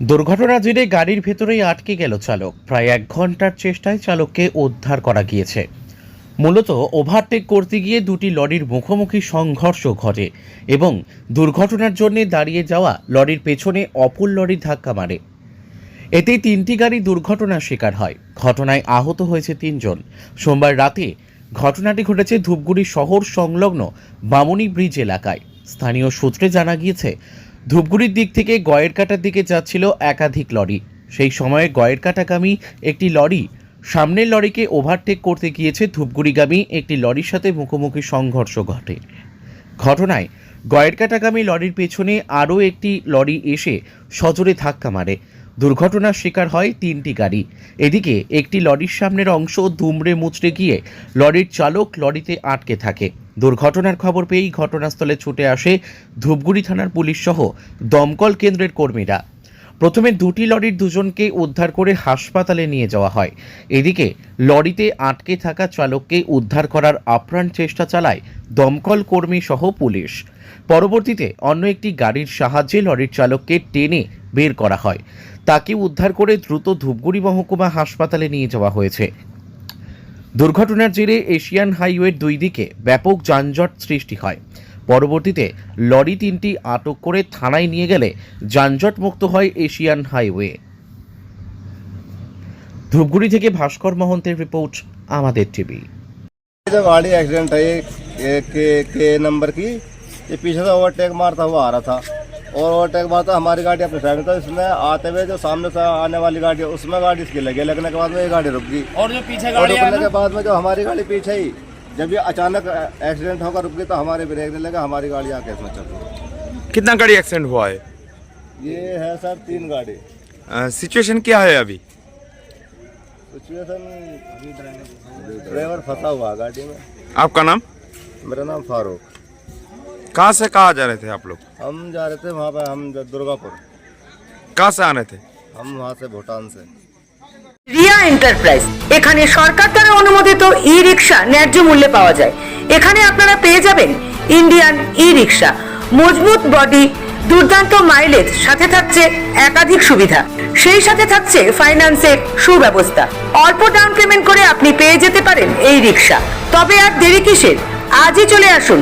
দুর্ঘটনা জেরে গাড়ির ভেতরেই আটকে গেল চালক। প্রায় এক ঘণ্টার চেষ্টায় চালককে উদ্ধার করা গিয়েছে। মূলত ওভারটেক করতে গিয়ে দুটি লরির মুখোমুখি সংঘর্ষ ঘটে এবং দুর্ঘটনার জন্য দাঁড়িয়ে যাওয়া লরির পেছনে অপর লরি ধাক্কা মারে। এতে তিনটি গাড়ি দুর্ঘটনার শিকার হয়। ঘটনায় আহত হয়েছে তিনজন। সোমবার রাতে ঘটনাটি ঘটেছে ধূপগুড়ি শহর সংলগ্ন বামুনি ব্রিজ এলাকায়। স্থানীয় সূত্রে জানা গিয়েছে ধূপগুড়ির দিক থেকে গয়ের কাটার দিকে যাচ্ছিল একাধিক লরি। সেই সময়ে গয়ের কাটাগামী একটি লরি সামনের লরিকে ওভারটেক করতে গিয়েছে ধূপগুড়িগামী একটি লরির সাথে মুখোমুখি সংঘর্ষ ঘটে। ঘটনায় গয়ের কাটাগামী লরির পেছনে আরও একটি লরি এসে সজোরে ধাক্কা মারে। দুর্ঘটনার শিকার হয় তিনটি গাড়ি। এদিকে একটি লরির সামনের অংশ দুমড়ে মুচড়ে গিয়ে লরির চালক লরিতে আটকে থাকে। দুর্ঘটনার খবর পেয়েই ঘটনাস্থলে ছুটে আসে ধূপগুড়ি থানার পুলিশ সহ দমকল কেন্দ্রের কর্মীরা। প্রথমে দুটি লরির দুজনকে উদ্ধার করে হাসপাতালে নিয়ে যাওয়া হয়। এদিকে লরিতে আটকে থাকা চালককে উদ্ধার করার আপ্রাণ চেষ্টা চালায় দমকল কর্মী সহ পুলিশ। পরবর্তীতে অন্য একটি গাড়ির সাহায্যে লরির চালককে টেনে বের করা হয়। তাকে উদ্ধার করে দ্রুত ধূপগুড়ি মহকুমা হাসপাতালে নিয়ে যাওয়া হয়েছে দুর্ঘটনার জেরে এশিয়ান হাইওয়ের দুই দিকে ব্যাপক যানজট সৃষ্টি হয় পরবর্তীতে লরি তিনটি আটক করে থানায় নিয়ে গেলে যানজট মুক্ত হয় এশিয়ান হাইওয়ে ধূপগুড়ি থেকে ভাস্কর মহন্তের রিপোর্ট আমাদের টিভি जो गाड़ी एक्सीडेंट है ये के के नंबर की ये पीछे से ओवरटेक मारता हुआ आ रहा था और ओवरटेक मारता हमारी गाड़ी अपने साइड में था इसमें आते हुए जो सामने से आने वाली गाड़ी है उसमें गाड़ी इसकी लगी लगने के बाद में ये गाड़ी रुक गई। और जो पीछे और गाड़ी रुकने के बाद में जो हमारी गाड़ी पीछे ही जब ये अचानक एक्सीडेंट होकर रुक गई तो हमारे ब्रेक नहीं लगा हमारी गाड़ी आके इसमें चल गई। कितना गाड़ी एक्सीडेंट हुआ है? ये है सर तीन गाड़ी। सिचुएशन क्या है अभी? सिचुएशन ड्राइवर फंसा हुआ गाड़ी में। आपका नाम? मेरा नाम फारूक। कहाँ से कहाँ जा रहे थे आप लोग हम जा रहे थे वहाँ पे हम दुर्गापुर कहाँ से आ रहे थे हम वहाँ से भूटान से রিয়া এন্টারপ্রাইজ এখানে সরকার দ্বারা অনুমোদিত ই রিক্সা ন্যায্য মূল্যে পাওয়া যায় এখানে আপনারা পেয়ে যাবেন ইন্ডিয়ান ই রিক্সা মজবুত বডি দুর্দান্ত মাইলেজ সাথে থাকছে একাধিক সুবিধা সেই সাথে থাকছে ফাইন্যান্সের সুব্যবস্থা অল্প ডাউন পেমেন্ট করে আপনি পেয়ে যেতে পারেন এই রিক্সা তবে আর দেরি কিসের আজই চলে আসুন